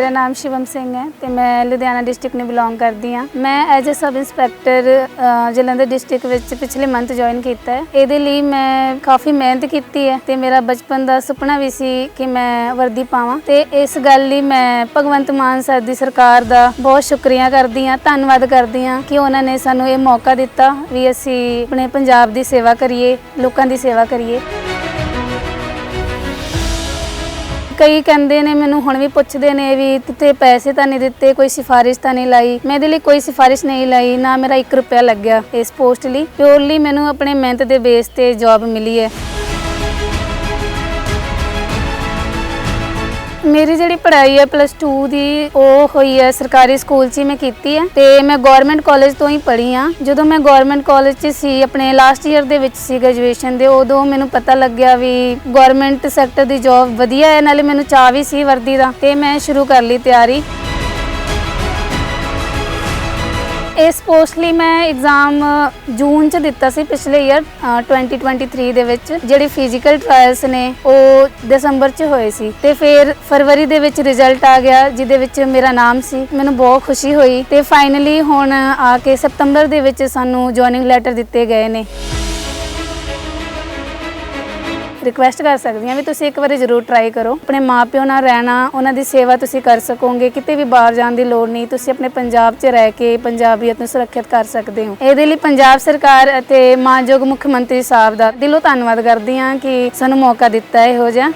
ਮੇਰਾ ਨਾਮ ਸ਼ਿਵਮ ਸਿੰਘ ਹੈ ਤੇ ਮੈਂ ਲੁਧਿਆਣਾ ਡਿਸਟ੍ਰਿਕਟ ਨੂੰ ਬਿਲੋਂਗ ਕਰਦੀ ਹਾਂ। ਮੈਂ as a sub inspector Jalandhar district ਵਿੱਚ ਪਿਛਲੇ ਮੰਥ ਜੁਆਇਨ ਕੀਤਾ ਹੈ। ਇਹਦੇ ਲਈ ਮੈਂ ਕਾਫੀ ਮਿਹਨਤ ਕੀਤੀ ਹੈ ਤੇ ਮੇਰਾ ਬਚਪਨ ਦਾ ਸੁਪਨਾ ਵੀ ਸੀ ਕਿ ਮੈਂ ਵਰਦੀ ਪਾਵਾਂ ਤੇ ਇਸ ਗੱਲ ਲਈ ਮੈਂ ਭਗਵੰਤ ਮਾਨ ਸਰ ਦੀ ਸਰਕਾਰ ਦਾ ਬਹੁਤ ਸ਼ੁਕਰੀਆ ਕਰਦੀ ਹਾਂ, ਧੰਨਵਾਦ ਕਰਦੀ ਹਾਂ ਕਿ ਉਹਨਾਂ ਨੇ ਸਾਨੂੰ ਇਹ ਮੌਕਾ ਦਿੱਤਾ ਵੀ ਅਸੀਂ ਆਪਣੇ ਪੰਜਾਬ ਦੀ ਸੇਵਾ ਕਰੀਏ, ਲੋਕਾਂ ਦੀ ਸੇਵਾ ਕਰੀਏ। ਕਈ ਕਹਿੰਦੇ ਨੇ, ਮੈਨੂੰ ਹੁਣ ਵੀ ਪੁੱਛਦੇ ਨੇ ਵੀ ਕਿਤੇ ਪੈਸੇ ਤਾਂ ਨਹੀਂ ਦਿੱਤੇ, ਕੋਈ ਸਿਫਾਰਿਸ਼ ਤਾਂ ਨਹੀਂ ਲਾਈ। ਮੈਂ ਇਹਦੇ ਲਈ ਕੋਈ ਸਿਫਾਰਿਸ਼ ਨਹੀਂ ਲਾਈ, ਨਾ ਮੇਰਾ 1 ਰੁਪਿਆ ਲੱਗਿਆ ਇਸ ਪੋਸਟ ਲਈ। ਪਿਓਰਲੀ ਮੈਨੂੰ ਆਪਣੇ ਮਿਹਨਤ ਦੇ ਬੇਸ ਤੇ ਜੌਬ ਮਿਲੀ ਹੈ। ਮੇਰੀ ਜਿਹੜੀ ਪੜ੍ਹਾਈ ਹੈ ਪਲੱਸ 2 ਦੀ, ਉਹ ਹੋਈ ਹੈ ਸਰਕਾਰੀ ਸਕੂਲ 'ਚ ਹੀ ਮੈਂ ਕੀਤੀ ਹੈ ਤੇ ਮੈਂ ਗਵਰਨਮੈਂਟ ਕਾਲਜ ਤੋਂ ਹੀ ਪੜ੍ਹੀ ਆ ਜਦੋਂ ਮੈਂ ਗਵਰਨਮੈਂਟ ਕਾਲਜ 'ਚ ਸੀ, ਆਪਣੇ ਲਾਸਟ ਈਅਰ ਦੇ ਵਿੱਚ ਸੀ ਗ੍ਰੈਜੂਏਸ਼ਨ ਦੇ, ਉਦੋਂ ਮੈਨੂੰ ਪਤਾ ਲੱਗਿਆ ਵੀ ਗਵਰਨਮੈਂਟ ਸੈਕਟਰ ਦੀ ਜੌਬ ਵਧੀਆ ਹੈ, ਨਾਲੇ ਮੈਨੂੰ ਚਾਹ ਵੀ ਸੀ ਵਰਦੀ ਦਾ ਤੇ ਮੈਂ ਸ਼ੁਰੂ ਕਰ ਲਈ ਤਿਆਰੀ। ਇਸ ਪੋਸਟ ਲਈ ਮੈਂ ਐਗਜ਼ਾਮ ਜੂਨ ਚ ਦਿੱਤਾ ਸੀ ਪਿਛਲੇ ਈਅਰ 2023 ਦੇ ਵਿੱਚ। ਜਿਹੜੇ ਫਿਜ਼ੀਕਲ ਟ੍ਰਾਇਲਸ ਨੇ, ਉਹ ਦਸੰਬਰ ਚ ਹੋਏ ਸੀ। ਤੇ ਫਿਰ ਫਰਵਰੀ ਦੇ ਵਿੱਚ ਰਿਜ਼ਲਟ ਆ ਗਿਆ, ਜਿਹਦੇ ਵਿੱਚ ਮੇਰਾ ਨਾਮ ਸੀ। ਮੈਨੂੰ ਬਹੁਤ ਖੁਸ਼ੀ ਹੋਈ ਤੇ ਫਾਈਨਲੀ ਹੁਣ ਆ ਕੇ ਸਤੰਬਰ ਦੇ ਵਿੱਚ ਸਾਨੂੰ ਜੁਆਇਨਿੰਗ ਲੈਟਰ ਦਿੱਤੇ ਗਏ ਨੇ। ਰਿਕੁਐਸਟ ਕਰ ਸਕਦੀ ਹਾਂ ਵੀ ਤੁਸੀਂ ਇੱਕ ਵਾਰੀ ਜ਼ਰੂਰ ਟਰਾਈ ਕਰੋ। ਆਪਣੇ ਮਾਪਿਓ ਨਾਲ ਰਹਿਣਾ, ਉਹਨਾਂ ਦੀ ਸੇਵਾ ਤੁਸੀਂ ਕਰ ਸਕੋਗੇ, ਕਿਤੇ ਵੀ ਬਾਹਰ ਜਾਣ ਦੀ ਲੋੜ ਨਹੀਂ, ਤੁਸੀਂ ਆਪਣੇ ਪੰਜਾਬ 'ਚ ਰਹਿ ਕੇ ਪੰਜਾਬੀਅਤ ਨੂੰ ਸੁਰੱਖਿਅਤ ਕਰ ਸਕਦੇ ਹੋ। ਇਹਦੇ ਲਈ ਪੰਜਾਬ ਸਰਕਾਰ ਅਤੇ ਮਾਨਯੋਗ ਮੁੱਖ ਮੰਤਰੀ ਸਾਹਿਬ ਦਾ ਦਿਲੋਂ ਧੰਨਵਾਦ ਕਰਦੀ ਹਾਂ ਕਿ ਸਾਨੂੰ ਮੌਕਾ ਦਿੱਤਾ ਇਹੋ ਜਿਹਾ।